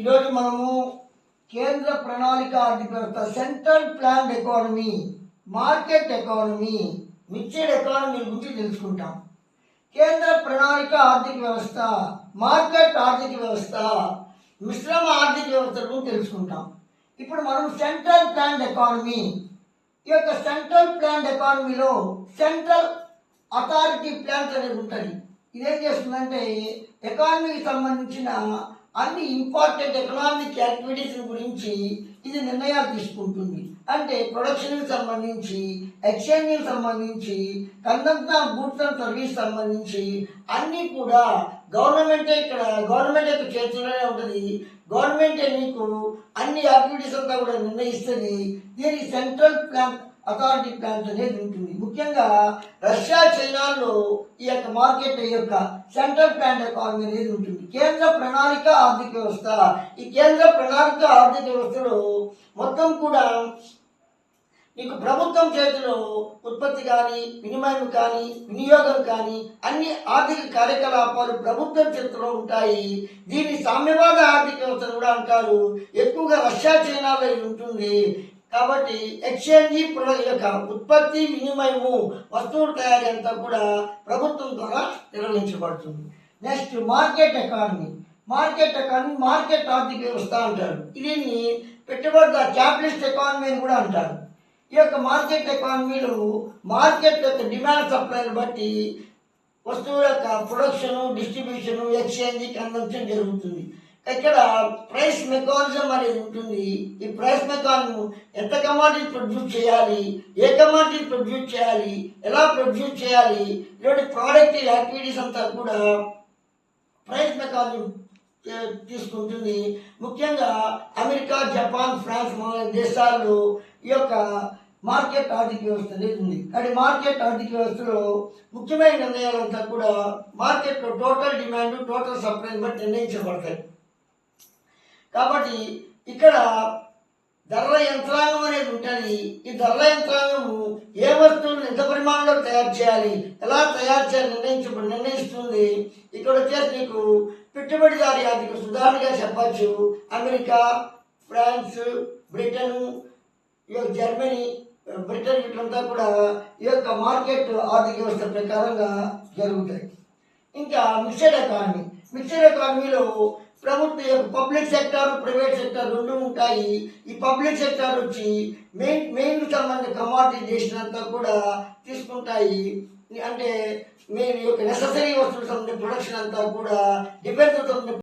ఈరోజు మనము కేంద్ర ప్రణాళిక ఆర్థిక వ్యవస్థ central planned economy market economy mixed economy గురించి తెలుసుకుంటాం. కేంద్ర ప్రణాళిక ఆర్థిక వ్యవస్థ మార్కెట్ ఆర్థిక వ్యవస్థ మిశ్రమ ఆర్థిక వ్యవస్థ గురించి తెలుసుకుంటాం. ఇప్పుడు మనం సెంట్రల్ ప్లాన్డ్ ఎకానమీ ఈ యొక్క సెంట్రల్ ప్లాన్డ్ ఎకానమీలో సెంట్రల్ అథారిటీ ప్లాన్స్ అనేది ఉంటుంది. ఇదేం చేస్తుందంటే ఎకానమీకి సంబంధించిన అన్ని ఇంపార్టెంట్ ఎకనామిక్ యాక్టివిటీస్ గురించి ఇది నిర్ణయాలు తీసుకుంటుంది. అంటే ప్రొడక్షన్కి సంబంధించి ఎక్స్చేంజ్కి సంబంధించి కన్సంప్షన్ గూడ్స్ అండ్ సర్వీస్ సంబంధించి అన్నీ కూడా గవర్నమెంటే ఇక్కడ గవర్నమెంట్ యొక్క చేతుల్లోనే ఉంటుంది. గవర్నమెంటే నీకు అన్ని యాక్టివిటీస్ అంతా కూడా నిర్ణయిస్తుంది. దీనికి సెంట్రల్ ప్లాన్ అథారిటీ ప్లాన్స్ అనేది ఉంటుంది. ముఖ్యంగా రష్యా చైనాల్లో ఈ యొక్క మార్కెట్ యొక్క సెంట్రల్ ప్లాన్ ఎకానమీ అనేది ఉంటుంది. కేంద్ర ప్రణాళిక ఆర్థిక వ్యవస్థ. ఈ కేంద్ర ప్రణాళిక ఆర్థిక వ్యవస్థలో మొత్తం కూడా మీకు ప్రభుత్వం చేతిలో ఉత్పత్తి కానీ వినిమయం కానీ వినియోగం కానీ అన్ని ఆర్థిక కార్యకలాపాలు ప్రభుత్వం చేతిలో ఉంటాయి. దీన్ని సామ్యవాద ఆర్థిక వ్యవస్థను కూడా అంటారు. ఎక్కువగా రష్యా చైనాలో ఉంటుంది. కాబట్టి ఎక్స్చేంజీ యొక్క ఉత్పత్తి వినిమయము వస్తువులు తయారీ అంతా కూడా ప్రభుత్వం ద్వారా నిర్వహించబడుతుంది. Next market economy market economy market ఆర్థిక వ్యవస్థ అంటారు. దీన్ని పెట్టుబడిదారు క్యాపిటలిస్ట్ ఎకానమీ అని కూడా అంటారు. ఈ యొక్క మార్కెట్ ఎకానమీలో మార్కెట్ యొక్క డిమాండ్ సప్లైని బట్టి వస్తువుల యొక్క ప్రొడక్షన్ డిస్ట్రిబ్యూషన్ ఎక్స్చేంజ్ కన్వెన్షన్ జరుగుతుంది. ఇక్కడ ప్రైస్ మెకానిజం అనేది ఉంటుంది. ఈ ప్రైస్ మెకానిజం ఎంత కమాడిటీ ప్రొడ్యూస్ చేయాలి ఏ కమాడిటీ ప్రొడ్యూస్ చేయాలి ఎలా ప్రొడ్యూస్ చేయాలి ఇలాంటి ప్రోడక్ట్ యాక్టివిటీస్ అంతా కూడా ప్రైస్ మెకానిజం తీసుకుంటుంది. ముఖ్యంగా అమెరికా జపాన్ ఫ్రాన్స్ మొదలైన దేశాల్లో ఈ యొక్క మార్కెట్ ఆర్థిక వ్యవస్థ అనేది ఉంది. కానీ మార్కెట్ ఆర్థిక వ్యవస్థలో ముఖ్యమైన నిర్ణయాలంతా కూడా మార్కెట్లో టోటల్ డిమాండ్ టోటల్ సప్లై బట్టి నిర్ణయించబడతాయి. కాబట్టి ఇక్కడ ధరల యంత్రాంగం అనేది ఉంటుంది. ఈ ధరల యంత్రాంగము ఏ వస్తువులు ఎంత పరిమాణంలో తయారు చేయాలి ఎలా తయారు చేయాలి నిర్ణయించబడి నిర్ణయిస్తుంది. ఇక్కడ వచ్చేసి నీకు పెట్టుబడిదారి ఆర్థిక సుధారణగా చెప్పచ్చు. అమెరికా ఫ్రాన్స్ బ్రిటన్ ఈ యొక్క జర్మనీ బ్రిటన్ వీటిలంతా కూడా ఈ యొక్క మార్కెట్ ఆర్థిక వ్యవస్థ ప్రకారంగా జరుగుతాయి. ఇంకా మిక్సడ్ ఎకానమీ. మిక్సడ్ ఎకానమీలో ప్రభుత్వ పబ్లిక్ సెక్టర్ ప్రైవేట్ సెక్టర్ రెండు ఉంటాయి. ఈ పబ్లిక్ సెక్టర్ వచ్చి మెయిన్ మెయిన్ సంబంధించిన కమాడిటీ చేసినంత కూడా తీసుకుంటాయి. అంటే మీ యొక్క నెససరీ వస్తువులు సంబంధించిన ప్రొడక్షన్ అంతా కూడా డిఫెన్స్ సంబంధించిన